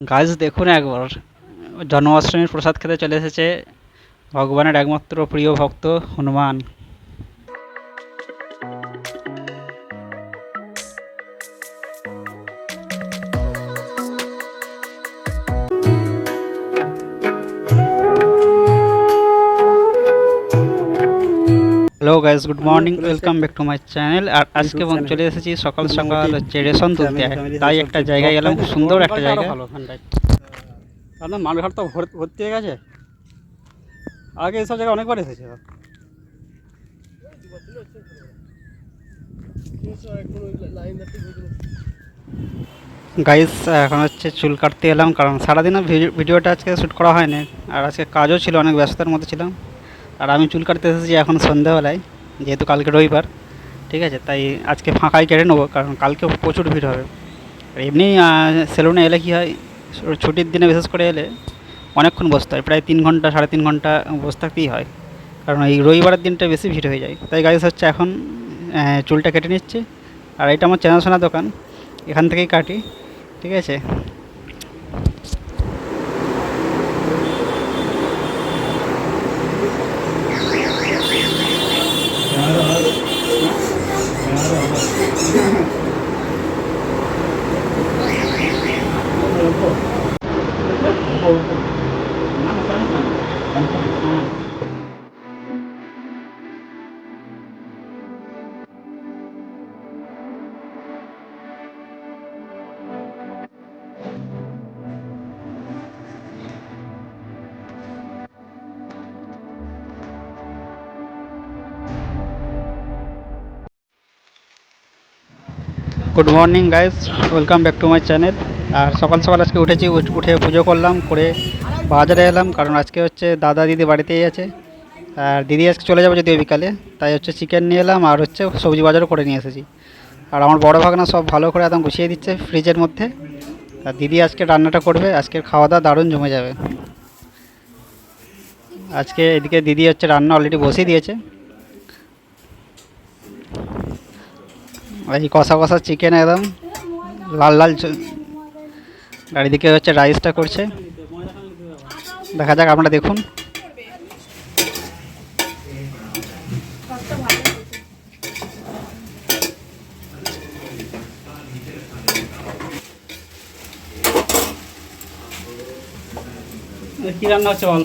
গাছ দেখুন একবার। জন্মাষ্টমীর প্রসাদ খেতে চলে এসেছে। ভগবানের একমাত্র প্রিয় ভক্ত Hanuman. Guys good morning welcome back to my channel আর আজকে বং- চলে এসেছি সকাল সকাল হচ্ছে রেশন তুলতে তাই একটা জায়গায় গেলাম খুব সুন্দর একটা জায়গা আপনার মালঘাট তো ভর- ভর্তি হয়ে গেছে? আগে এসব জায়গায় অনেকবার এসেছে। গাইস এখন হচ্ছে চুল কাটতে এলাম কারণ সারাদিনও ভিডি- ভিডিওটা আজকে শ্যুট করা হয়নি। আর আজকে কাজও ছিল অনেক ব্যস্ততার মধ্যে ছিলাম। আর আমি চুল কাটতে এসেছি এখন সন্ধ্যাবেলায়। যেহেতু কালকে রবিবার, ঠিক আছে? তাই আজকে ফাঁকাই কেটে নেব, কারণ কালকে প্রচুর ভিড় হবে। আর এমনি সেলুনে এলে কী হয় ছুটির দিনে বিশেষ করে এলে অনেকক্ষণ বসতে হয়, প্রায় তিন ঘণ্টা, সাড়ে তিন ঘণ্টা বসে থাকতেই হয়। কারণ এই রবিবারের দিনটা বেশি ভিড় হয়ে যায়। তাই গাইস হচ্ছে এখন চুলটা কেটে নিচ্ছে। আর এটা আমার চেনাশোনা দোকান, এখান থেকেই কাটি, ঠিক আছে? Good morning guys, welcome back to my channel. আর সকাল সকাল আজকে উঠেছি, উঠ- পুজো করলাম, করে বাজারে এলাম, কারণ আজকে হচ্ছে দাদা দিদি বাড়িতেই আছে। আর দিদি আজকে চলে যাবে যদিও বিকালে, তাই হচ্ছে চিকেন নিয়ে এলাম, আর হচ্ছে সবজি বাজারও করে নিয়ে এসেছি। আর আমার বড় ভাগনা সব ভালো করে একদম গুছিয়ে দিচ্ছে ফ্রিজের মধ্যে। আর দিদি আজকে রান্নাটা করবে, আজকের খাওয়া দাওয়া দারুণ জমে যাবে। আজকে এদিকে দিদি হচ্ছে রান্না অলরেডি বসিয়ে দিয়েছে। এই কষা কষা চিকেন একদম। লাল লাল চ- আর হচ্ছে রাইসটা করছে। দেখা যাক, আপনারা দেখুন। কি রান্না হচ্ছে বল?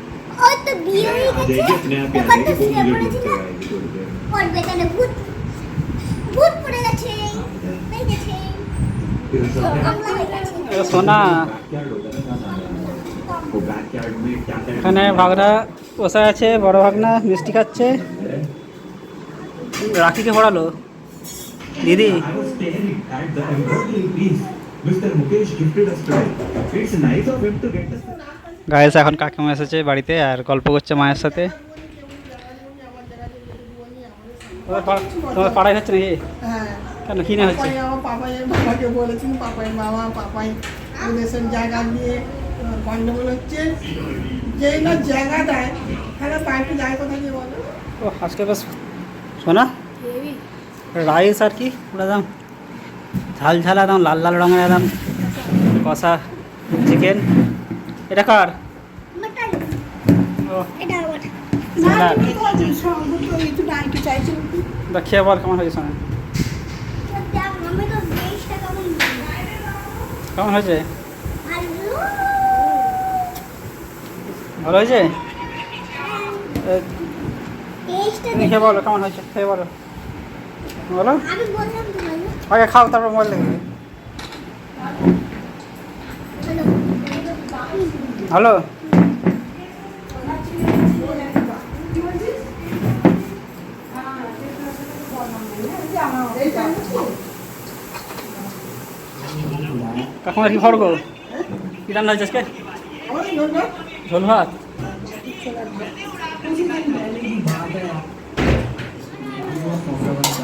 এখানে ভাগনা বসে আছে বড় ভাগনা মিষ্টি খাচ্ছে রাখিকে পড়ালো দিদি Mr. Mukesh gifted us today. It's nice of him to get us. Guys, এখন কাকিমা এসেছে বাড়িতে আর গল্প করছে মায়ের সাথে। তোমার পড়া- তোমার পড়াই হচ্ছে নাকি? কেন, কি না হচ্ছে? পাপাই পাপাই বলেছেন পাপাই জায়গা হচ্ছে যেই জায়গা দেয় দিয়ে ও, আজকে বেশ শোনা। রাইস আর কি? পুরো একদম ঝাল ঝাল একদম লাল লাল রঙের একদম কষা চিকেন এটা কার মাটন ও এটা আমার না না। তুমি তো আছিস, সঙ্গ তো একটু ডাইটে চাইছি বা খেয়ে বল কেমন হয়েছে শোনা দেখ আমি তো বেশটা কেমন হয়েছে ভালো হয়েছে? খেয়ে বলো কেমন হয়েছে? খেয়ে বলো। বলো। আগে খাও তারপর মোবাইল দেখবে হ্যালো কাকুমা কি খবর গো কি রান্না হয়েছে ঝোল ভাত?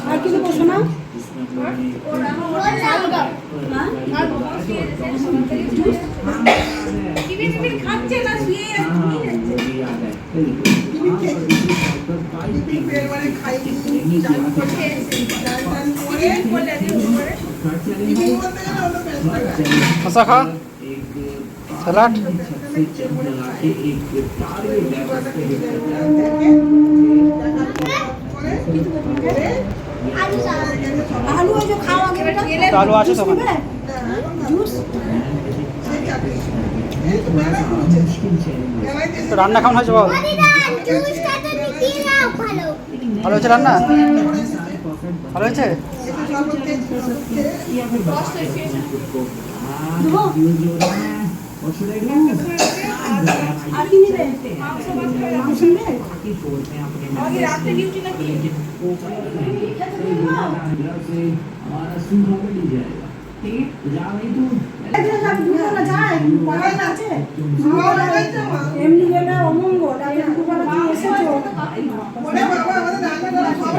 আর কিছু না? লাগে শশা স্যালাড আলু আছে তো তো রান্না কেমন হয়েছে বল? ভালো হয়েছে রান্না? ভালো হয়েছে? আর কি নিবে মাংস নিবে এমনি গেলে অমঙ্গল আর দুপুরবেলা তুমি এসেছ ওরে বাবা আমাদের রান্না করা সব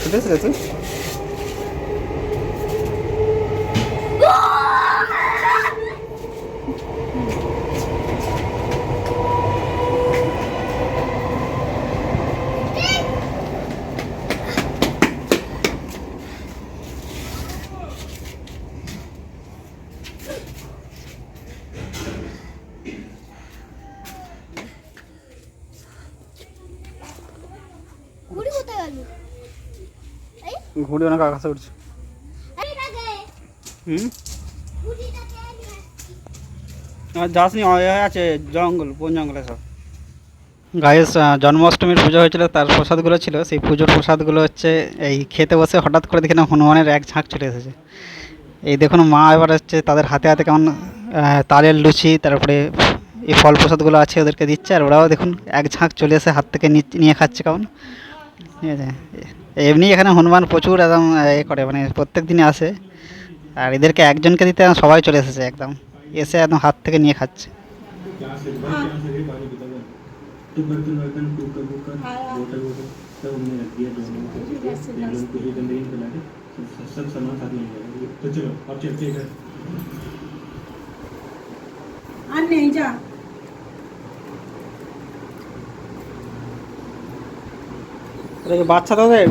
ছুটেছ রে তুই ঘুড়ি কোথায় গেল ঘুড়ি অনেক আকাশে উঠছে যাসনি আছে জঙ্গল বন জঙ্গলে সব? গায়েস জন্মাষ্টমীর পুজো হয়েছিল, তার প্রসাদগুলো ছিল। সেই পুজোর প্রসাদগুলো হচ্ছে, এই খেতে বসে হঠাৎ করে দেখি না, হনুমানের এক ঝাঁক চলে এসেছে। এই দেখুন, মা এবার হচ্ছে তাদের হাতে হাতে কেমন তালের লুচি, তারপরে এই ফল প্রসাদগুলো আছে ওদেরকে দিচ্ছে, আর ওরাও দেখুন, এক ঝাঁক চলে এসে হাত থেকে নিয়ে খাচ্ছে কেমন। ঠিক আছে। এমনি এখানে হনুমান প্রচুর একদম, এ করে মানে প্রত্যেক দিনে আসে। আর এদেরকে একজনকে দিতে সবাই চলে এসেছে একদম। এসে একদম হাত থেকে নিয়ে খাচ্ছে। আর নেই, যা। এটা কি বাচ্চা তোদের?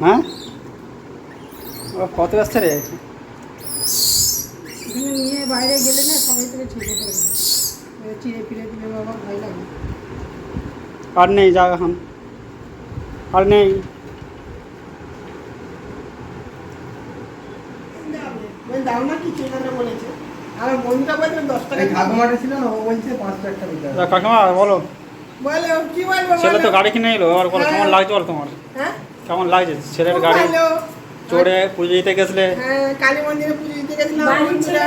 হ্যাঁ? ও কত আসছে রে? নিয়ে বাইরে গেলে না সবাই তোকে ছেড়ে দেবে। চিড়ে ফিরে দিলে বাবা ভয় লাগে। আর নেই যাও এখন। আর নেই। কাকিমা বলো। বলে কি বলব ছেলে তো গাড়ি কিনে এলো আর বলো হ্যাঁ। কেমন লাগছে বল তোমার? হ্যাঁ? কেমন লাগছে? ছেলের গাড়ি। চড়ে পুজো দিতে গেছলে? হ্যাঁ কালী মন্দিরে পুজো দিতে গেছিলাম বন্ধুরা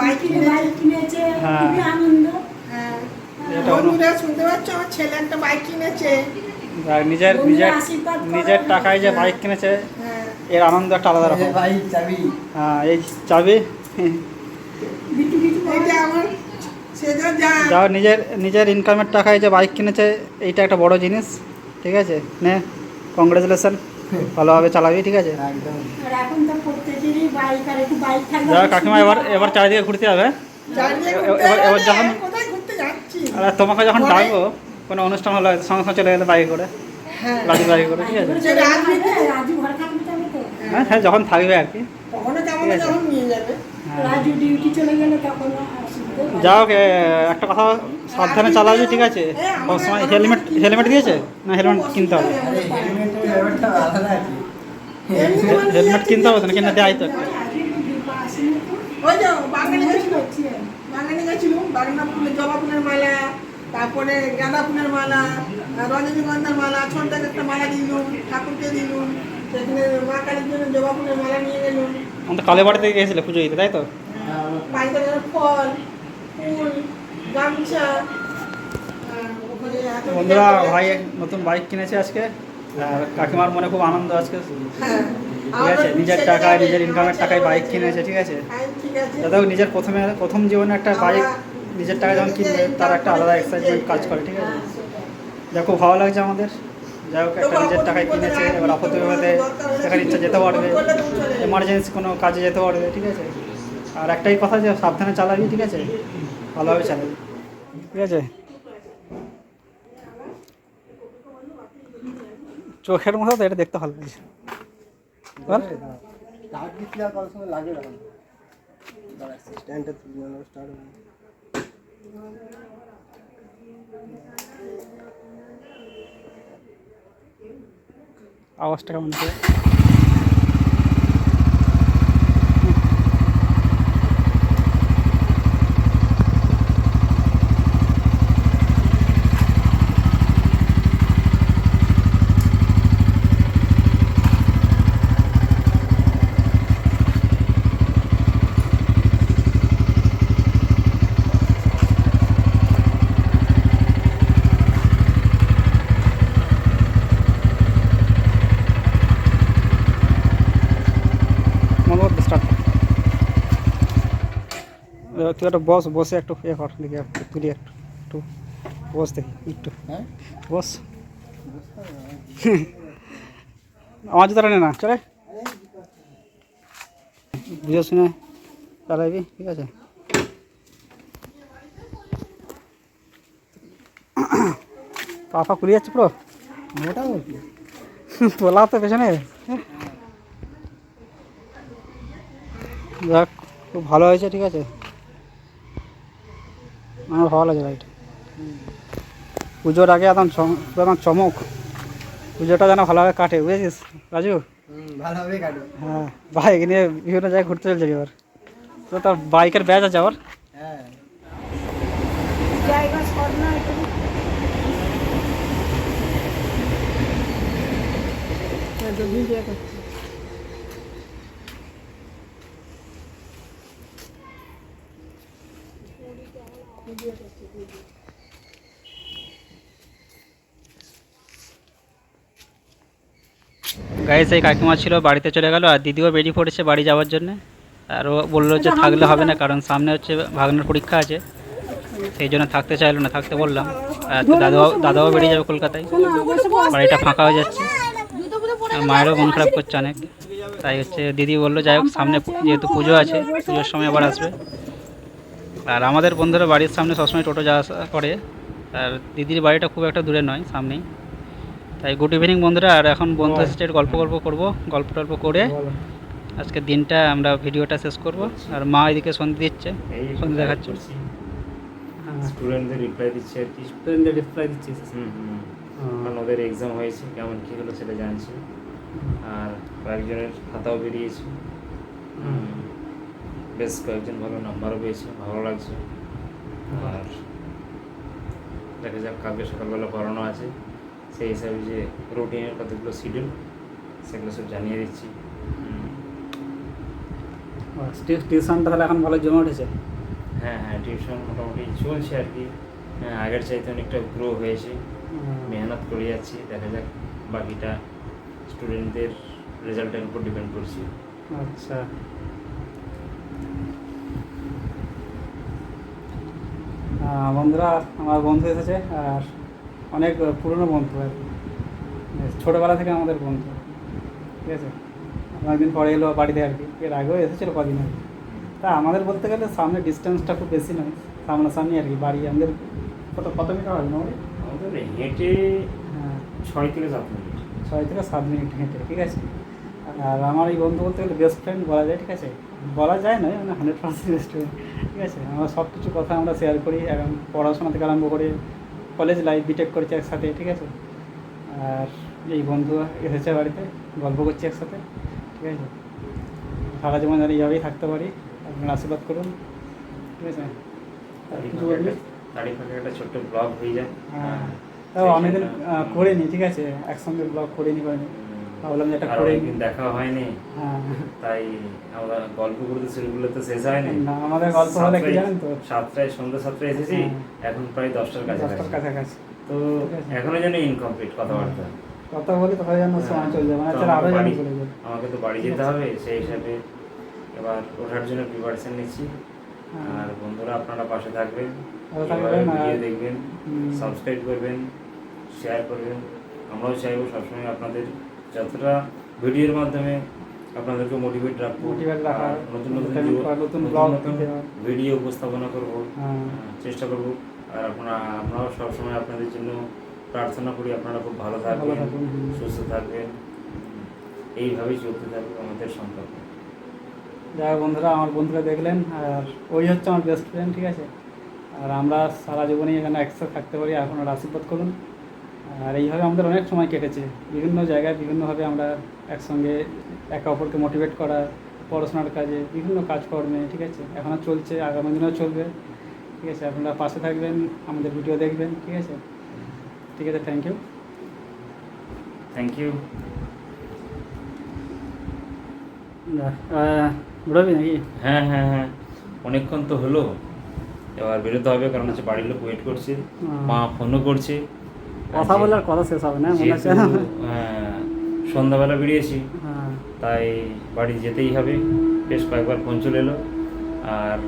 বাইক কিনে বাইক কিনেছে। হ্যাঁ। খুবই আনন্দ। হ্যাঁ। বন্ধুরা শুনতে পাচ্ছ? আমার ছেলে একটা বাইক কিনেছে। আর নিজের নিজের নিজের টাকায় যে বাইক কিনেছে হ্যাঁ। এর আনন্দ একটা আলাদা রকম। হ্যাঁ এই চাবি। আমার যা নিজের নিজের ইনকামের টাকায় যে বাইক কিনেছে এইটা একটা বড় জিনিস ঠিক আছে? নে কংগ্রেচুলেশন ভালোভাবে চালাবি ঠিক আছে? একদম। আর এখন তো প্রত্যেকেরই বাইক আর একটু বাইক থাকলে যা কাকিমা এবার এবার চারিদিকে ঘুরতে যাবে। এবার- এবার যখন- কোথায় আর তোমাকে যখন ডাকবো কোনো অনুষ্ঠান হলো সঙ্গে সঙ্গে চলে গেলে বাইকে করে। হ্যাঁ। রাজু বাইকে করে ঠিক আছে? যে রাজনীতি রাজু ঘরে থাকবে তবে তো। হ্যাঁ হ্যাঁ যখন থাকবে আর কি। হ্যাঁ যাও গে, একটা কথা সাবধানে চালাবি ঠিক আছে? সবসময় হেলমেট হেলমেট দিয়েছে? না হেলমেট কিনতে হবে। হেলমেট কিনতে হবে না কিনে দেয় তো গেছিল গেছিল তারপরে গাঁদা ফুলের মালা রজনীগন্ধার মালা ছোট্ট একটা মালা দিলুম ঠাকুরকে দিলুম সেখানে মা কালীর জন্য জবা ফুলের মালা নিয়ে গেলুম। কালে বাড়িতে গিয়েছিলে পুজো দিতে তাই তো? পাঁচজনের ফল ফুল গামছা। বন্ধুরা ভাই নতুন বাইক কিনেছে আজকে কাকিমার মনে খুব আনন্দ আজকে। হ্যাঁ ঠিক আছে নিজের টাকায় নিজের ইনকামের টাকায় বাইক কিনেছে ঠিক আছে? হ্যাঁ, হোক নিজের প্রথমে প্রথম জীবনে একটা বাইক নিজের টাকায় যখন কিনবে তার একটা আলাদা এক্সাইটমেন্ট কাজ করে ঠিক আছে? যা খুব ভালো লাগছে আমাদের। যাই হোক একটা নিজের টাকায় কিনেছে এবার বিপদে যেখানে ইচ্ছা যেতে পারবে। এমার্জেন্সি কোনো কাজে যেতে পারবে ঠিক আছে? আর একটাই কথা যে সাবধানে চালাবি, ঠিক আছে? ভালোভাবে চালাবি। ঠিক আছে? চোখের মতো তো এটা দেখতে ভালো লাগছে। আওয়াজটা কেমন করে মনে স্টার্ট তুই একটা বস বসে একটু ইয়ে কর দেখি একটু তুলি একটু একটু বস দেখি একটু হ্যাঁ? বস। আমার জুতোটা নে না চলে। বুঝে শুনে চালাবি ঠিক আছে? পাপা খুলে যাচ্ছে পুরো? মোটামুটি তোলা তো পেছনে। যাক খুব ভালো হয়েছে ঠিক আছে? আমার ভালো লাগে লাইট পুজোর আগে একদম চম- একদম চমক। পুজোটা যেন ভালোভাবে কাটে বুঝেছিস? রাজু? হুম ভালোভাবেই কাটবে। হ্যাঁ বাইক নিয়ে বিভিন্ন জায়গায় ঘুরতে চলছে এবার। তো তার বাইকের ব্যাচ আছে আবার? হ্যাঁ। জায়গা। গাড়ি সেই কাকিমা ছিল বাড়িতে চলে গেল আর দিদিও বেরিয়ে পড়েছে বাড়ি যাওয়ার জন্য। আর ও বলল যে থাকলে হবে না কারণ সামনে হচ্ছে ভাগনার পরীক্ষা আছে। সেই জন্য থাকতে চাইলো না থাকতে বললাম। আর দাদাও দাদাও বেরিয়ে যাবে কলকাতায়। বাড়িটা ফাঁকা হয়ে যাচ্ছে। আর মায়েরও মন খারাপ করছে অনেক। তাই হচ্ছে দিদি বলল যাই হোক সামনে যেহেতু পুজো আছে পুজোর সময় আবার আসবে। আর আমাদের বন্ধুরা বাড়ির সামনে সবসময় টোটো যাওয়া আসা করে। আর দিদির বাড়িটা খুব একটা দূরে নয় সামনেই। তাই গুড ইভিনিং বন্ধুরা আর এখন বন্ধু একটু গল্প গল্প করব গল্প টল্প করে আজকে দিনটা আমরা ভিডিওটা শেষ করব আর মা এদিকে সন্ধে দিচ্ছে সন্ধে দেখাচ্ছে। স্টুডেন্টদের রিপ্লাই দিচ্ছে আর কি স্টুডেন্টদের রিপ্লাই দিচ্ছে। হুম হুম। কারণ ওদের এক্সাম হয়েছে কেমন কী হলো সেটা জানছি। আর কয়েকজনের খাতাও বেরিয়েছে। হুম, বেশ কয়েকজন ভালো নাম্বারও পেয়েছে ভালো লাগছে। আর দেখা যাক কালকে সকালবেলা পড়ানো আছে। সেই হিসাবে যে রুটিনের কতগুলো শিডিউল সেগুলো সব জানিয়ে দিচ্ছি। হুম, টিউশনটা তাহলে এখন ভালো জমে উঠেছে? হ্যাঁ হ্যাঁ টিউশন মোটামুটি চলছে আর কি। হ্যাঁ, আগের চাইতে অনেকটা গ্রো হয়েছে মেহনত করে যাচ্ছি দেখা যাক বাকিটা স্টুডেন্টদের রেজাল্টের উপর ডিপেন্ড করছি। আচ্ছা। বন্ধুরা আমার বন্ধু এসেছে আর অনেক পুরনো বন্ধু আর কি। ছোটোবেলা থেকে আমাদের বন্ধু। ঠিক আছে? অনেকদিন পরে এলো বাড়িতে আর কি। এর আগেও এসেছিল কদিন আগে। তা আমাদের বলতে গেলে সামনে ডিস্টেন্সটা খুব বেশি নয়। সামনাসামনি আর কি বাড়ি আমাদের কত কত মিটার মোটামুটি? আমাদের হেঁটে হ্যাঁ। ছয় থেকে সাত মিনিট। ছয় থেকে সাত মিনিট হেঁটে ঠিক আছে? আর আমার এই বন্ধু বলতে গেলে বেস্ট ফ্রেন্ড বলা যায় ঠিক আছে? বলা যায় না মানে হান্ড্রেড পার্সেন্ট বেস্ট ফ্রেন্ড ঠিক আছে? আমরা সব কিছু কথা আমরা শেয়ার করি এখন পড়াশোনা থেকে আরম্ভ করে কলেজ লাইফ বিটেক করেছি একসাথে ঠিক আছে? আর এই বন্ধু এসেছে বাড়িতে গল্প করছি একসাথে ঠিক আছে? সারা জীবন যেন এইভাবেই থাকতে পারি আপনার আশীর্বাদ করুন ঠিক আছে? আর একটা- ছোট্ট ব্লগ হয়ে যায়। হ্যাঁ। অনেকদিন করে করিনি ঠিক আছে? একসঙ্গে ব্লগ করিনি করিনি। ভাবলাম এটা করে দেখা হয়নি। হ্যাঁ। তাই আমরা গল্প করতে শুরু করলে তো শেষ হয়নি। না আমাদের গল্প হলে কি জানেন তো? সাতটায় সন্ধ্যা সাতটায় এসেছি হ্যাঁ। এখন প্রায় দশটার দশটার কাছাকাছি। তো। এখনও যেন ইনকমপ্লিট কথাবার্তা। কথা বলি তখন যেন সময় চলে যাবে মানে আরও আমাকে চলে যাবে আমাকে তো বাড়ি যেতে হবে সেই হিসাবে এবার ওঠার জন্য প্রিপারেশন নিচ্ছি। হ্যাঁ। আর বন্ধুরা আপনারা পাশে থাকবেন আর- ভিডিও দেখবেন সাবস্ক্রাইব করবেন শেয়ার করবেন। আমরাও চাইব সবসময় আপনাদের যতটা ভিডিওর মাধ্যমে আপনাদেরকে মোটিভেট রাখব নতুন নতুন নতুন। ভিডিও উপস্থাপনা করব হ্যাঁ। চেষ্টা করব। আর আপনারা আমরাও সবসময় আপনাদের জন্য প্রার্থনা করি আপনারা খুব ভালো থাকবেন সুস্থ থাকবেন। এইভাবেই চলতে থাকবে আমাদের সম্পর্ক। যাই বন্ধুরা আমার বন্ধুরা দেখলেন আর ওই হচ্ছে আমার বেস্ট ফ্রেন্ড ঠিক আছে? আর আমরা সারা জীবনই এখানে একসাথে থাকতে পারি এখন আর আশীর্বাদ করুন। আর এইভাবে আমাদের অনেক সময় কেটেছে। বিভিন্ন জায়গায় বিভিন্নভাবে আমরা একসঙ্গে একে অপরকে মোটিভেট করা পড়াশোনার কাজে বিভিন্ন কাজকর্মে ঠিক আছে? এখনও চলছে আগামী দিনেও চলবে ঠিক আছে? আপনারা পাশে থাকবেন আমাদের ভিডিও দেখবেন ঠিক আছে? ঠিক আছে থ্যাংক ইউ থ্যাংক ইউ ঘুরবি নাকি? হ্যাঁ হ্যাঁ হ্যাঁ। অনেকক্ষণ তো হলো এবার বেরোতে হবে কারণ হচ্ছে বাড়ির লোক ওয়েট করছে। মা ফোনও করছে। কথা বলার কথা শেষ হবে না মনে হচ্ছে। সন্ধ্যাবেলা বেরিয়েছি হ্যাঁ। তাই বাড়ি যেতেই হবে। বেশ কয়েকবার ফোন চলে এলো। আর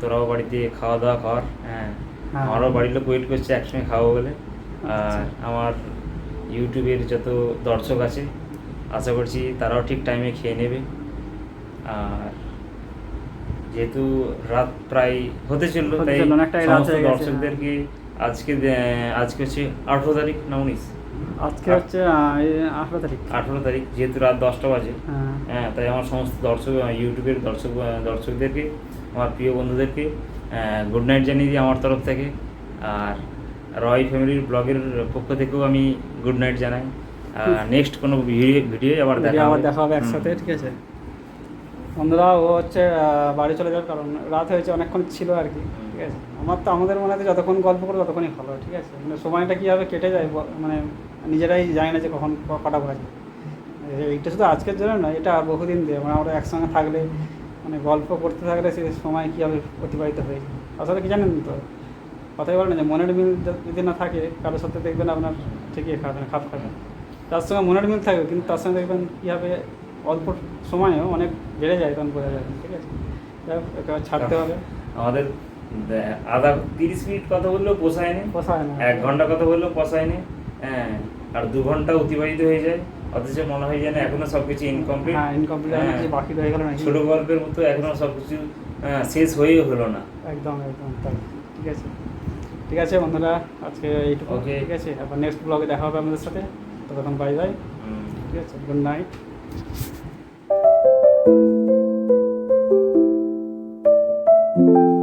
তোরাও বাড়িতে খাওয়া দাওয়া কর হ্যাঁ। হ্যাঁ। আমারও বাড়ির লোক ওয়েট করছে একসঙ্গে খাব বলে। আর আমার ইউটিউবের যত দর্শক আছে আশা করছি তারাও ঠিক টাইমে খেয়ে নেবে। আর যেহেতু রাত প্রায় হতে চলল তাই সমস্ত হ্যাঁ। দর্শকদেরকে আজকে আজকে হচ্ছে আঠেরো তারিখ না উনিশ? আজকে হচ্ছে আঠেরো তারিখ। আঠেরো তারিখ যেহেতু রাত দশটা বাজে। হ্যাঁ। হ্যাঁ তাই আমার সমস্ত দর্শক ইউটিউবের দর্শক দর্শকদেরকে আমার প্রিয় বন্ধুদেরকে গুড নাইট জানিয়ে দিই আমার তরফ থেকে। আর রয় ফ্যামিলির ব্লগের পক্ষ থেকেও আমি গুড নাইট জানাই। নেক্সট কোনো ভিডিও ভিডিও আবার দেখা আবার দেখা হবে একসাথে ঠিক আছে? বন্ধুরা, ও হচ্ছে বাড়ি চলে যাওয়ার কারণ, রাত হয়েছে, অনেকক্ষণ ছিল আর কি, ঠিক আছে? আমার তো আমাদের মনে হয় যতক্ষণ গল্প করব ততক্ষণই ভালো, ঠিক আছে? মানে সময়টা কীভাবে কেটে যায় মানে নিজেরাই জানি না যে কখন কটা বাজে। এইটা শুধু আজকের জন্য না এটা আর বহুদিন দিয়ে মানে আমরা একসঙ্গে থাকলে মানে গল্প করতে থাকলে সে সময় কীভাবে অতিবাহিত হয়ে যায় আসলে কি জানেন তো? কথাই বলে না যে মনের মিল যদি না থাকে, কারোর সাথে দেখবেন আপনার ঠিকই খাবেন খাপ খাবেন। তার সঙ্গে মনের মিল থাকবে, কিন্তু তার সঙ্গে দেখবেন কীভাবে অল্প সময়েও অনেক বেড়ে যায় তখন বোঝা যাবে ঠিক আছে? ছাড়তে হবে। আমাদের আধা তিরিশ মিনিট কথা বললেও পোষায় পোষায়নি। পোষায় না। এক ঘণ্টা কথা বললেও পোষায় পোষায়নি। হ্যাঁ আর দু ঘণ্টা অতিবাহিত হয়ে যায়। অথচ মনে হয় যেন এখনও সব কিছু ইনকমপ্লিট হ্যাঁ ইনকমপ্লিট কিছু বাকি রয়ে গেল নাকি? ছোট গল্পের মতো এখনও সব কিছু শেষ হয়েও হলো না। একদম একদম তাই। ঠিক আছে। ঠিক আছে বন্ধুরা আজকে এইটুকু. ঠিক আছে আবার নেক্সট ব্লগে দেখা হবে আমাদের সাথে। ততক্ষণ বাই বাই ঠিক আছে গুড নাইট Thank you.